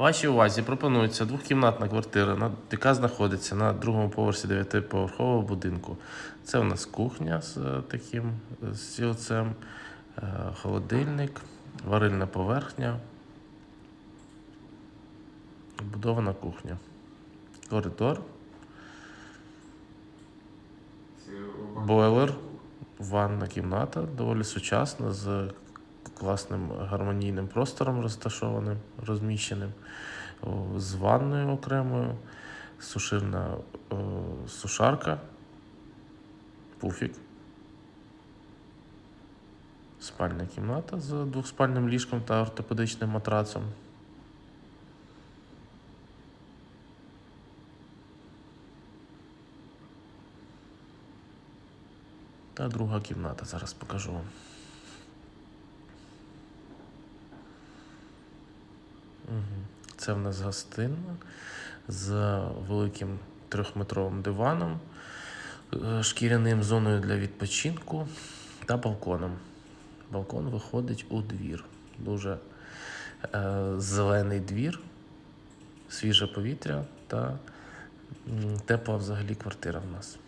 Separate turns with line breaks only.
Вашій увазі пропонується двохкімнатна квартира, яка знаходиться на другому поверсі дев'ятиповерхового будинку. Це у нас кухня з е, таким е, стілцем, е, холодильник, варильна поверхня, будована кухня, коридор, бойлер, ванна кімната, доволі сучасна, з класним гармонійним простором розташованим, розміщеним, з ванною окремою, сушильна сушарка, пуфік. Спальня кімната з двохспальним ліжком та ортопедичним матрацом. Та друга кімната, зараз покажу вам. Це в нас гостинна з великим трьохметровим диваном, е, шкіряним зоною для відпочинку та балконом. Балкон виходить у двір. Дуже е, зелений двір, свіже повітря та тепла взагалі квартира в нас.